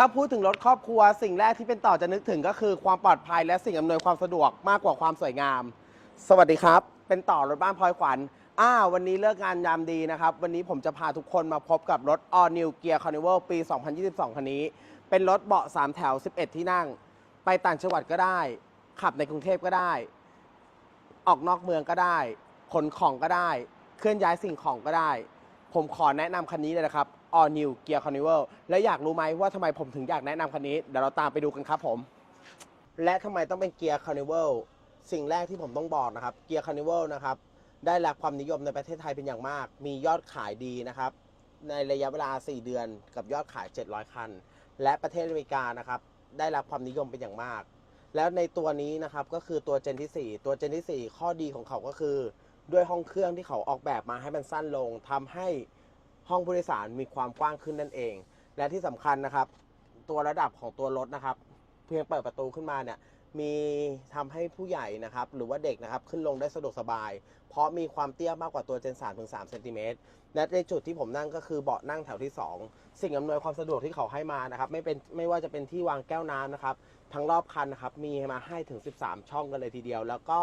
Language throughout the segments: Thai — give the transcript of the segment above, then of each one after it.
ถ้าพูดถึงรถครอบครัวสิ่งแรกที่เป็นต่อจะนึกถึงก็คือความปลอดภัยและสิ่งอำนวยความสะดวกมากกว่าความสวยงาม สวัสดีครับ เป็นต่อรถบ้านพลอยขวัญอ้าวันนี้เลิกงานยามดีนะครับ วันนี้ผมจะพาทุกคนมาพบกับรถ All New Gear Carnival ปี 2022 คันนี้ เป็นรถเบาะ 3 แถว 11 ที่นั่ง ไปต่างจังหวัดก็ได้ ขับในกรุงเทพก็ได้ ออกนอกเมืองก็ได้ ขนของก็ได้ เคลื่อนย้ายสิ่งของก็ได้ ผมขอแนะนำคันนี้เลยนะครับ All New Gear Carnival และอยากรู้ไหมว่าทำไมผมถึงอยากแนะนำคันนี้ เดี๋ยวเราตามไปดูกันครับผม และทำไมต้องเป็นเกียร์ Carnival สิ่งแรกที่ผมต้องบอกนะครับ เกียร์ Carnival นะครับ ได้รับความนิยมในประเทศไทยเป็นอย่างมาก มียอดขายดีนะครับ ในระยะเวลา 4 เดือนกับยอดขาย 700 คัน และประเทศอเมริกานะครับ ได้รับความนิยมเป็นอย่างมาก แล้วในตัวนี้นะครับก็คือตัวเจนที่ 4 ตัวเจนที่ 4 ข้อดีของเขาก็คือ ด้วยห้องเครื่องที่เขาออกแบบมาให้มันสั้นลงทำให้ห้องผู้โดยสารมีความกว้างขึ้นนั่นเอง และที่สำคัญนะครับ ตัวระดับของตัวรถนะครับ เพียงเปิดประตูขึ้นมาเนี่ยมีทำให้ผู้ใหญ่นะครับ หรือว่าเด็กนะครับขึ้นลงได้สะดวกสบาย เพราะมีความเตี้ยมากกว่าตัวเจน3ถึง3เซนติเมตรและในจุดที่ผมนั่งก็คือเบาะนั่งแถวที่ 2 สิ่งอำนวยความสะดวกที่เขาให้มานะครับไม่เป็นไม่ว่าจะเป็นที่วางแก้วน้ำนะครับ ทั้งรอบคันนะครับมีมาให้ถึง 13 ช่องกันเลยทีเดียว แล้วก็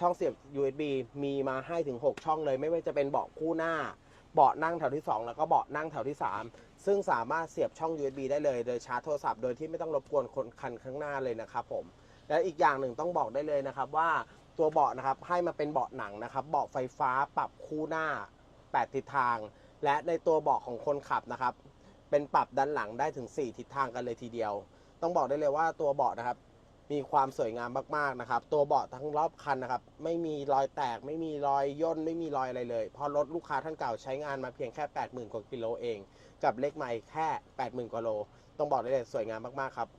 ช่องเสียบ USB มีมาให้ถึง 6 ช่องเลย ไม่ว่าจะเป็นเบาะคู่หน้า เบาะนั่งแถวที่ 2 แล้วก็เบาะนั่งแถวที่ 3 ซึ่งสามารถเสียบช่อง USB ได้เลย โดยชาร์จโทรศัพท์โดยที่ไม่ต้องรบกวนคนคันข้างหน้าเลยนะครับผม และอีกอย่างหนึ่งต้องบอกได้เลยนะครับว่าตัวเบาะนะครับให้มาเป็นเบาะหนังนะครับ เบาะไฟฟ้าปรับคู่หน้า 8 ทิศทาง และในตัวเบาะของคนขับนะครับ เป็นปรับด้านหลังได้ถึง 4 ทิศทางกันเลยทีเดียว ต้องบอกได้เลยว่าตัวเบาะนะครับ มีความสวยงามมากๆนะครับ ตัวเบาะทั้งรอบคันนะครับ ไม่มีรอยแตก ไม่มีรอยย่น ไม่มีรอยอะไรเลยเพราะรถลูกค้าท่านเก่าใช้งานมาเพียงแค่ 80,000 กว่ากิโลเอง กับเลขใหม่แค่ 80,000 กว่าโล ต้องบอกได้เลยสวยงามมากๆครับ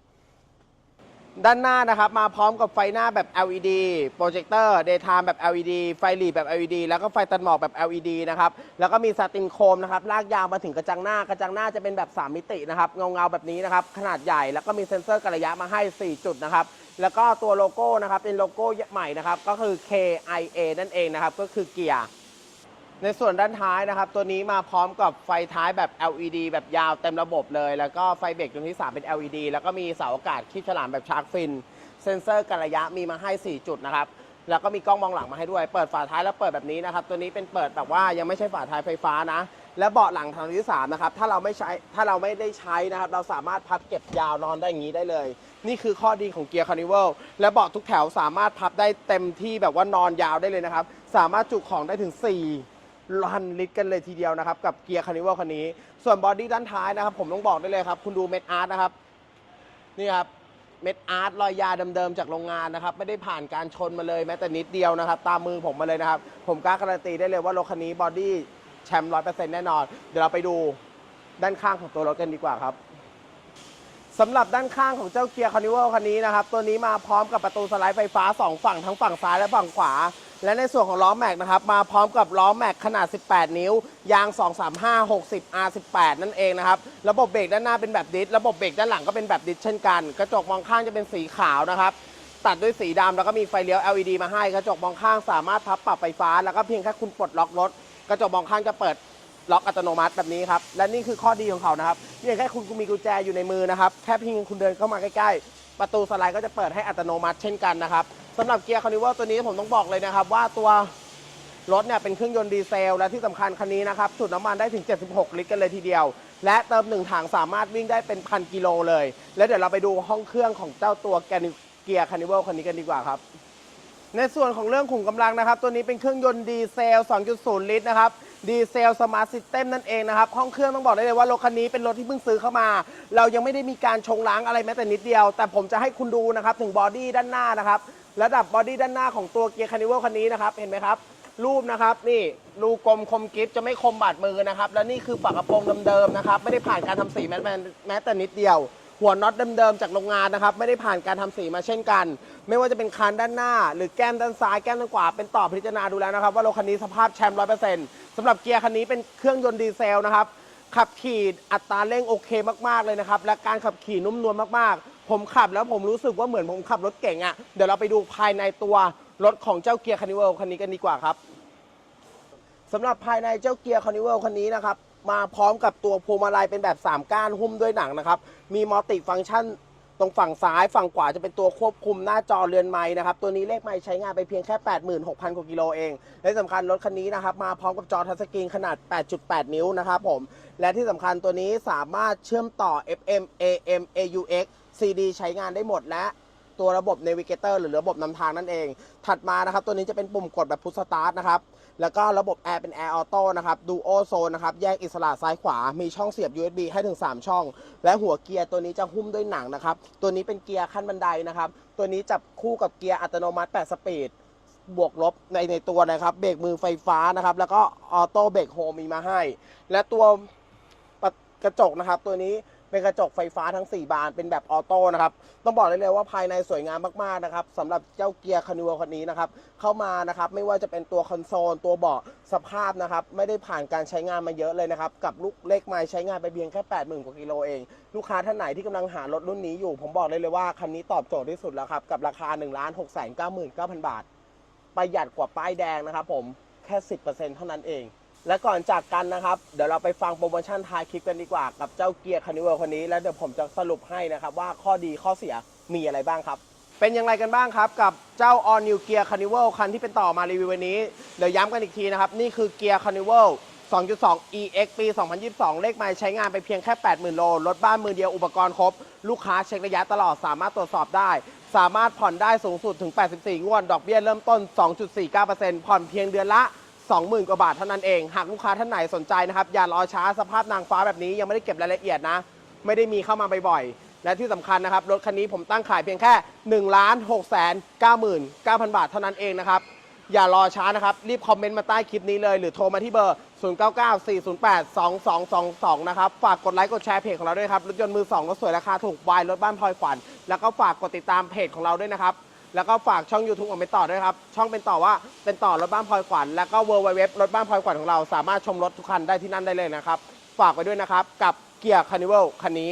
ด้านหน้านะครับมาพร้อมกับไฟหน้าแบบ LED โปรเจคเตอร์ daytime แบบ LED ไฟหลีแบบ LED แล้วก็ไฟตัดหมอกแบบ LED นะครับ แล้วก็มีซาตินโคมนะครับ ลากยาวมาถึงกระจังหน้า กระจังหน้าจะเป็นแบบ 3 มิตินะครับ เงาเงาๆแบบนี้นะครับ ขนาดใหญ่ แล้วก็มีเซ็นเซอร์กระยะมาให้ 4 จุดนะครับ แล้วก็ตัวโลโก้นะครับเป็นโลโก้ใหม่นะครับก็คือ KIA นั่นเองนะครับก็คือเกียร์ในส่วนด้านท้ายนะครับ ตัวนี้มาพร้อมกับไฟท้ายแบบ LED แบบยาวเต็มระบบเลย แล้วก็ไฟเบรกตัวที่ 3 เป็น LED แล้วก็มีเสาอากาศคีบฉลามแบบชาร์กฟิน เซ็นเซอร์กันระยะมีมาให้ 4 จุดนะครับ แล้วก็มีกล้องมองหลังมาให้ด้วย เปิดฝาท้ายแล้วเปิดแบบนี้นะครับ ตัวนี้เป็นเปิดแบบว่ายังไม่ใช่ฝาท้ายไฟฟ้านะ และเบาะหลังทางที่3นะครับถ้าเราไม่ใช้ถ้าเราไม่ได้ใช้นะครับ เราสามารถพับเก็บยาวนอนได้อย่างนี้ได้เลย นี่คือข้อดีของเกียร์คาร์นิเวลและเบาะทุกแถวสามารถพับได้เต็มที่แบบว่านอนยาวได้เลยนะครับ สามารถจุของได้ถึง 4ลันลิตรกันเลยทีเดียวนะครับ กับเกียร์คาร์นิวัลคันนี้ ส่วนบอดี้ด้านท้ายนะครับ ผมต้องบอกได้เลยครับ คุณดูเม็ดอาร์ตนะครับ นี่ครับ เม็ดอาร์ตรอยยาเดิมๆจากโรงงานนะครับ ไม่ได้ผ่านการชนมาเลยแม้แต่นิดเดียวนะครับ ตามมือผมมาเลยนะครับ ผมกล้าการันตีได้เลยว่ารถคันนี้บอดี้ แชมป์ร้อยเปอร์เซ็นต์แน่นอน เดี๋ยวเราไปดูด้านข้างของตัวรถกันดีกว่าครับสำหรับด้านข้างของเจ้าเกียร์คานิวัลคันนี้นะครับ ตัวนี้มาพร้อมกับประตูสไลด์ไฟฟ้า 2 ฝั่งทั้งฝั่งซ้ายและฝั่งขวา และในส่วนของล้อแม็กนะครับ มาพร้อมกับล้อแม็กขนาด 18 นิ้ว ยาง 235 60 R18 นั่นเองนะครับ ระบบเบรกด้านหน้าเป็นแบบดิสระบบเบรกด้านหลังก็เป็นแบบดิสเช่นกัน กระจกมองข้างจะเป็นสีขาวนะครับ ตัดด้วยสีดำแล้วก็มีไฟเลี้ยว LED มาให้ กระจกมองข้างสามารถพับปรับไฟฟ้า แล้วก็เพียงแค่คุณปลดล็อกรถ กระจกมองข้างจะเปิดล็อกอัตโนมัติแบบนี้ครับ และนี่คือข้อดีของเขานะครับเพียงแค่คุณมีกุญแจอยู่ในมือนะครับ แค่เพียงคุณเดินเข้ามาใกล้ๆ ประตูสไลด์ก็จะเปิดให้อัตโนมัติเช่นกันนะครับสำหรับเกียร์คานิวัลตัวนี้ผมต้องบอกเลยนะครับ ว่าตัวรถเนี่ยเป็นเครื่องยนต์ดีเซล และที่สำคัญคันนี้นะครับจุดน้ำมันได้ถึง 76 ลิตรกันเลยทีเดียว และเติมหนึ่งถังสามารถวิ่งได้เป็นพันกิโลเลย แล้วเดี๋ยวเราไปดูห้องเครื่องของเจ้าตัวเกียร์คานิวัลคันนี้กันดีกว่าครับ ในส่วนของเรื่องขุมกำลังนะครับ ตัวนี้เป็นเครื่องยนต์ดีเซล 2.0 ลิตรนะครับดีเซลสมาร์ทซิสเต็มนั่นเองนะครับ ห้องเครื่องต้องบอกได้เลยว่ารถคันนี้เป็นรถที่เพิ่งซื้อเข้ามา เรายังไม่ได้มีการชงล้างอะไรแม้แต่นิดเดียว แต่ผมจะให้คุณดูนะครับ ถึงบอดี้ด้านหน้านะครับ ระดับบอดี้ด้านหน้าของตัวเกียร์คานิวัลคันนี้นะครับ เห็นไหมครับ รูปนะครับ นี่รูกลมคมกริฟจะไม่คมบาดมือนะครับ และนี่คือฝากระโปรงเดิมๆนะครับ ไม่ได้ผ่านการทำสีแม้แต่นิดเดียว หัวน็อตเดิมๆจากโรงงานนะครับ ไม่ได้ผ่านการทำสีมาเช่นกัน ไม่ว่าจะเป็นคานด้านหน้า หรือแก้มด้านซ้ายแก้มด้านขวาเป็นต่อพิจารณาดูแล้วนะครับ ว่ารถคันนี้สภาพแชมป์ร้อยเปอร์เซ็นต์สำหรับเกียร์คันนี้เป็นเครื่องยนต์ดีเซลนะครับขับขี่อัตราเร่งโอเคมากๆเลยนะครับ และการขับขี่นุ่มนวลมากๆ ผมขับแล้วผมรู้สึกว่าเหมือนผมขับรถเก่งอะ่ะเดี๋ยวเราไปดูภายในตัวรถของเจ้าเกียร์คานิวัลคันนี้กันดีกว่าครับสำหรับภายในเจ้าเกียร์คานิวัลคันนี้นะครับ มาพร้อมกับตัวพวงมาลัยเป็นแบบ 3 ก้านหุ้มด้วยหนังนะครับ มีมัลติฟังก์ชันตรงฝั่งซ้ายฝั่งขวาจะเป็นตัวควบคุมหน้าจอเรือนไม้นะครับ ตัวนี้เลขไม้ใช้งานไปเพียงแค่ 86,000กว่ากิโลเอง และสำคัญรถคันนี้นะครับ มาพร้อมกับจอทัชสกรีนขนาด 8.8 นิ้วนะครับผม และที่สำคัญตัวนี้สามารถเชื่อมต่อ FM AM AUX CD ใช้งานได้หมดและตัวระบบ Navigator หรือระบบนำทางนั่นเอง ถัดมานะครับ ตัวนี้จะเป็นปุ่มกดแบบพุชสตาร์ทนะครับ แล้วก็ระบบแอร์เป็นแอร์ออโต้นะครับดูโอโซนนะครับ แยกอิสระซ้ายขวา มีช่องเสียบ USB ให้ถึง 3 ช่อง และหัวเกียร์ตัวนี้จะหุ้มด้วยหนังนะครับ ตัวนี้เป็นเกียร์ขั้นบันไดนะครับ ตัวนี้จับคู่กับเกียร์อัตโนมัติ 8 สปีด บวกลบในในตัวนะครับ เบรกมือไฟฟ้านะครับ แล้วก็ออโต้เบรกโฮมีมาให้ และตัวกระจกนะครับ ตัวนี้ เป็นกระจกไฟฟ้าทั้ง 4 บาน เป็นแบบออโต้นะครับ ต้องบอกได้เลยว่าภายในสวยงามมากๆนะครับสำหรับเจ้าเกียร์คานิวคันนี้นะครับ เข้ามานะครับ ไม่ว่าจะเป็นตัวคอนโซล ตัวเบาะสภาพนะครับ ไม่ได้ผ่านการใช้งานมาเยอะเลยนะครับ กับลูกเลขไม้ใช้งานไปเพียงแค่ 80,000 กว่ากิโลเอง ลูกค้าท่านไหนที่กำลังหารถรุ่นนี้อยู่ ผมบอกเลยเลยว่าคันนี้ตอบโจทย์ที่สุดแล้วครับ กับราคา1 6 9 9 9 0 0 0บาท ประหยัดกว่าป้ายแดงนะครับผม แค่ 10%เท่านั้นเอง และก่อนจากกันนะครับ เดี๋ยวเราไปฟังโปรโมชั่นท้ายคลิปกันดีกว่า กับเจ้าเกียร์คานิเวลคนนี้ แล้วเดี๋ยวผมจะสรุปให้นะครับว่าข้อดีข้อเสียมีอะไรบ้างครับ เป็นอย่างไรกันบ้างครับ กับเจ้า All New Gear Carnival คันที่เป็นต่อมารีวิววันนี้ เดี๋ยวย้ำกันอีกทีนะครับ นี่คือ Gear Carnival 2.2 EX ปี 2022 เลขไมล์ใช้งานไปเพียงแค่ 80,000 โล รถบ้านมือเดียวอุปกรณ์ครบ ลูกค้าเช็คระยะตลอดสามารถตรวจสอบได้ สามารถผ่อนได้สูงสุดถึง 84 งวด ดอกเบี้ยเริ่มต้น 2.49%ผ่อนเพียงเดือนละ 20,000 กว่าบาทเท่านั้นเอง หากลูกค้าท่านไหนสนใจนะครับ อย่ารอช้าสภาพนางฟ้าแบบนี้ยังไม่ได้เก็บรายละเอียดนะ ไม่ได้มีเข้ามาบ่อยๆ และที่สำคัญนะครับ รถคันนี้ผมตั้งขายเพียงแค่1ล้าน6แสน99,000 บาทเท่านั้นเองนะครับอย่ารอช้านะครับ รีบคอมเมนต์มาใต้คลิปนี้เลย หรือโทรมาที่เบอร์ 0994082222 นะครับ ฝากกดไลค์กดแชร์เพจของเราด้วยครับ รถยนต์มือสองรถสวยราคาถูกวายรถบ้านพลอยขวัญ แล้วก็ฝากกดติดตามเพจของเราด้วยนะครับ แล้วก็ฝากช่อง YouTube ของเป็นต่อด้วยครับ ช่องเป็นต่อว่าเป็นต่อรถบ้านพลอยขวัญแล้วก็เวอร์ไวเว็บรถบ้านพลอยขวัญของเราสามารถชมรถทุกคันได้ที่นั่นได้เลยนะครับ ฝากไว้ด้วยนะครับ กับเกียร์คานิวัลคันนี้